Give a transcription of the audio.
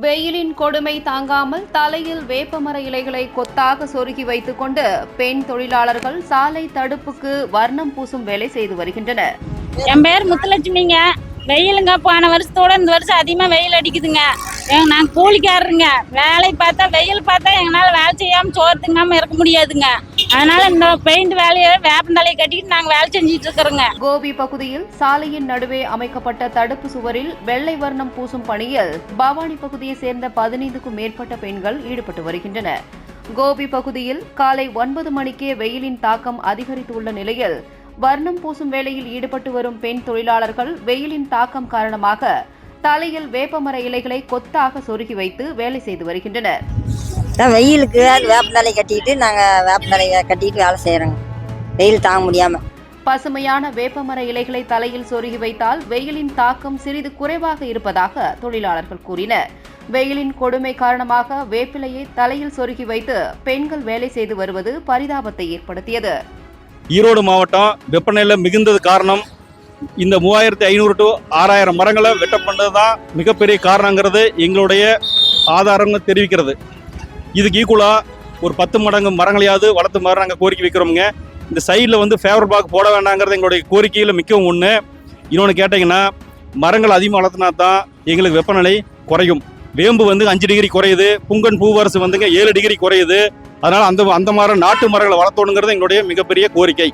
வெயிலின் கொடுமை தாங்காமல் தலையில் வேப்பமர இலைகளை கொத்தாக சொருகி வைத்துக் கொண்டு பெண் தொழிலாளர்கள் சாலை தடுப்புக்கு வர்ணம் பூசும் வேலை செய்து வருகின்றனர். என் பேர் முத்துலட்சுமிங்க. வெயிலுங்க போன வருஷத்தோட இந்த வருஷம் அதிகமாக வெயில் அடிக்குதுங்க. எங்க நாங்கள் கூலிக்காரருங்க. வேலை பார்த்தா வெயில் பார்த்தா எங்களால் வேலை செய்யாமல் சோறு திங்காமல் இருக்க முடியாதுங்க. அதனால இந்த பெயிண்ட் வேலையை வேப்பந்தலையை கட்டிட்டு நாங்க வேலை செஞ்சுட்டு இருக்கிறோங்க. கோபி பகுதியில் சாலையின் நடுவே அமைக்கப்பட்ட தடுப்பு சுவரில் வெள்ளை வர்ணம் பூசும் பணியில் பவானி பகுதியை சேர்ந்த பதினைந்துக்கும் மேற்பட்ட பெண்கள் ஈடுபட்டு வருகின்றனர் கோபி பகுதியில் காலை ஒன்பது மணிக்கே வெயிலின் தாக்கம் அதிகரித்துள்ள நிலையில் வர்ணம் பூசும் வேலையில் ஈடுபட்டு வரும் பெண் தொழிலாளர்கள் வெயிலின் தாக்கம் காரணமாக தலையில் வேப்பமர இலைகளை கொத்தாக சொருகி வைத்து வேலை செய்து வருகின்றனர். தான் வெயிலுக்கு அது வேப்பந்தலை கட்டிக்கிட்டு நாங்கள் வேப்பந்தலையை கட்டிக்கிட்டு வேலை செய்கிறோங்க வெயில் தாங்க முடியாமல் பசுமையான வேப்பமர இலைகளை தலையில் சொருகி வைத்தால் வெயிலின் தாக்கம் சிறிது குறைவாக இருப்பதாக தொழிலாளர்கள் கூறினர். வெயிலின் கொடுமை காரணமாக வேப்பிலையை தலையில் சொருகி வைத்து பெண்கள் வேலை செய்து வருவது பரிதாபத்தை ஏற்படுத்தியது. ஈரோடு மாவட்டம் வெப்பநிலை மிகுந்தது காரணம் இந்த மூவாயிரத்தி ஐநூறு டு ஆறாயிரம் மரங்களை வெட்ட பண்ணது தான் மிகப்பெரிய காரணங்கிறது எங்களுடைய ஆதாரங்கள் தெரிவிக்கிறது. இதுக்கு ஈக்குவலாக ஒரு பத்து மடங்கு மரங்களையாவது வளர்த்து மாதிரி நாங்கள் கோரிக்கை வைக்கிறோமுங்க. இந்த சைடில் வந்து ஃபேவர் பாக் போட வேண்டாங்கிறது எங்களுடைய கோரிக்கையில் மிக்கவும் ஒன்று இன்னொன்று கேட்டிங்கன்னா மரங்கள் அதிகமாக வளர்த்துனா தான் எங்களுக்கு வெப்பநிலை குறையும். வேம்பு வந்து அஞ்சு டிகிரி குறையுது புங்கன் பூவரசு வந்துங்க ஏழு டிகிரி குறையுது. அதனால் அந்த அந்த மரம் நாட்டு மரங்களை வளர்த்தணுங்கிறது எங்களுடைய மிகப்பெரிய கோரிக்கை.